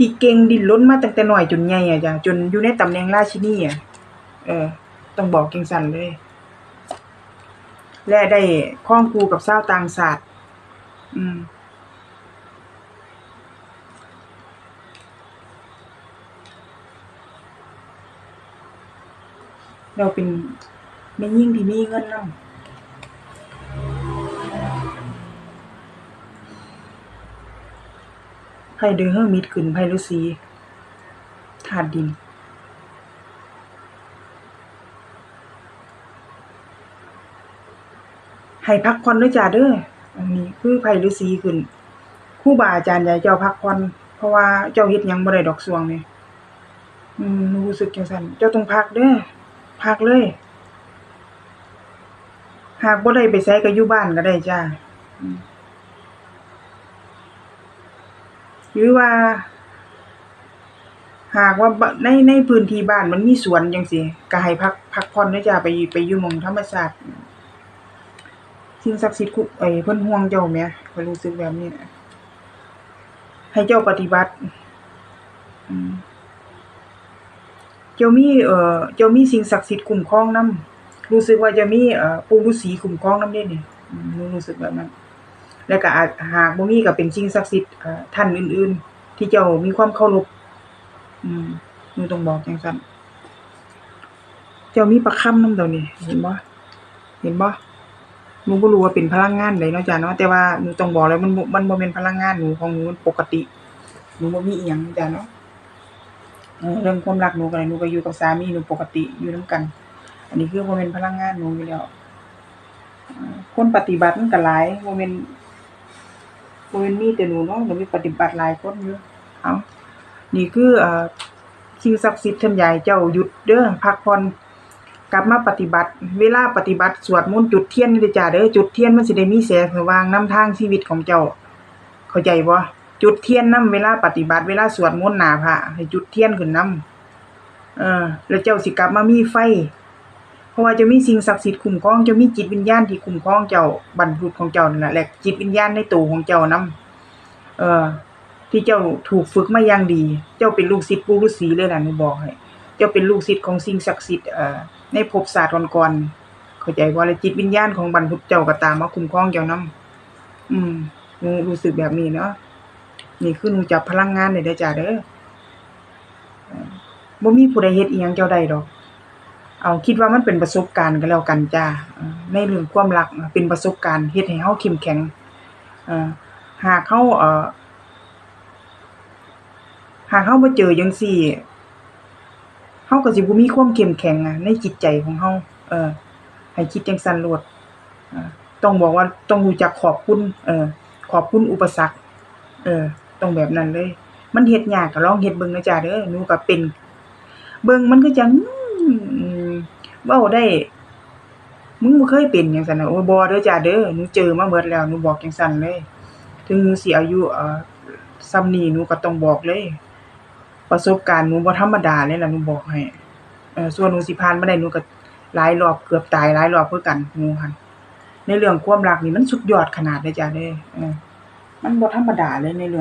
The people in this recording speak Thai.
ที่เก่งดิ้นรนมาตั้งแต่น้อยจนใหญ่อะจ้ะจนอยู่ในตำแหน่งราชินีอะเออ ต้องบอกจังซั่นเลย และได้ครองคูกับชาต่างชาติอืมเราเป็นแม่หญิงที่มีเงินนำ ไผเด้อเฮอมิดขึ้น ไผฤาษี ธาตุดินให้พักผ่อนด้อจ้าเด้อ อันนี้คือไผฤาษีขึ้นครูบาอาจารย์อยากให้เจ้าพักผ่อน เพราะว่าเจ้าเฮ็ดหยังบ่ได้ดอกช่วงนี้อืมรู้สึกจังซั่นเจ้าต้องพักเด้อ พักเลย หากบ่ได้ไปไสก็อยู่บ้านก็ได้จ้า อืม หรือว่า หากว่าในในพื้นที่บ้านมันมีสวนจังซี้ก็ให้พักพักผ่อนเด้อจ้าไปไปอยู่หมองธรรมชาติสิ่งศักดิ์สิทธิ์คุเอ้เพิ่นห่วงเจ้าแมข้อรู้สึกแบบนี้นะให้เจ้าปฏิบัติเจ้ามีเอ่อเจ้ามีสิ่งศักดิ์สิทธิ์คุ้มครองนำรู้สึกว่าจะมีเอ่อปู่ฤาษีคุ้มครองนำเดะนี่อืมรู้รู้สึกแบบนั้น แล้วก็อาจหากบ่มีก็เป็นสิ่งศักดิ์สิทธิ์ท่านอื่น ๆ ที่เจ้ามีความเคารพอืมหนูต้องบอกจังซั่นเจ้ามีประคำนำเดี๋ยวนี้เห็นบ่เห็นบ่หนูบ่รู้ว่าเป็นพลังงานใดเนาะจ้ะเนาะแต่ว่าหนูต้องบอกเลยมันมันบ่แม่นพลังงานหนูของหนูมันปกติหนูบ่มีอิหยังจ้ะเนาะเรื่องความรักหนูก็ได้หนูก็อยู่กับสามีหนูปกติอยู่นำกัน อันนี้คือบ่แม่นพลังงานหนูอยู่แล้วคนปฏิบัติมันก็หลายบ่แม่น บ่แม่นมีแต่หนูเนาะหนูมีปฏิบัติหลายคนอยู่เอานี่คืออ่อสิ่งศักดิ์สิทธิ์เพิ่ากให้เจ้าหยุดเด้อพักผ่อนกลับมาปฏิบัติ เวลาปฏิบัติสวดมนต์จุดเทียนนี่จ้าเด้อจุดเทียนมันสิได้มีแสงสว่างนำทางชีวิตของเจ้า เข้าใจบ่จุดเทียนนำเวลาปฏิบัติเวลาสวดมนต์หนาพระให้จุดเทียนขึ้นนำเออ แล้วเจ้าสิกลับมามีไฟ ราะว่าจะมีสิ่งศักดิ์สิทธิ์คุ้มครองจะมีจิตวิญญาณที่คุ้มครองเจ้าบรรพบุรุษของเจ้านั่นน่ะและจิตวิญญาณในตัวของเจ้านำเอ่อที่เจ้าถูกฝึกมาอย่างดี เจ้าเป็นลูกศิษย์ปู่ฤาษีเลยล่ะหนูบอกให้เจ้าเป็นลูกศิษย์ของสิ่งศักดิ์สิทธิ์เอ่อในภพชาสติก่อนๆเข้าใจบ่าและจิตวิญญาณของบรรพบุรุษเจ้าก็ตามมาคุ้มครองเจ้านำอืมหนูรู้สึกแบบนี้เนาะนี่คือหนูจับพลังงานได้เด้จ้าเด้อเอ่อบ่มีผู้ใดเฮ็ดอิหยังเจ้าได้ดอก เอาคิดว่ามันเป็นประสบการณ์ก็แล้วกันจ้าเอ่อในเรื่องความรักเป็นประสบการณ์เฮ็ดให้เฮาเข้มแข็งหากเฮาเอ่อหากเฮาบ่เจอจังซี่เฮาก็สิบ่มีความเข้มแข็งอะในจิตใจของเฮาเออ ให้คิดจังซั่นโลดต้องบอกว่าต้องรู้จักขอบคุณ เออ ขอบคุณอุปสรรค เออ ต้องแบบนั้นเลย มันเฮ็ดยากก็ลองเฮ็ดเบิ่งนะจ้าเด้อหนูก็เป็น เบิ่งมันคือจังอืม เว้าได้ มึงบ่เคยเป็นจังซั่นน่ะโอ้ยบ่เด้อจ้าเด้อหนูเจอมาเบิดแล้วหนูบอกจังซั่นเลย ถึงหนูสิอายุ เอ่อ ส่ำนี้หนูก็ต้องบอกเลย ประสบการณ์หนูบ่ธรรมดาเลยล่ะหนูบอกให้ เอ่อส่วนหนูสิผ่านมาได้หนูก็หลายรอบ เกือบตายหลายรอบคือกันหนูหั่นในเรื่องความรักนี่มันสุดยอดขนาดเลยจ้าเด้อ เออ มันบ่ธรรมดาเลยในเรื่อง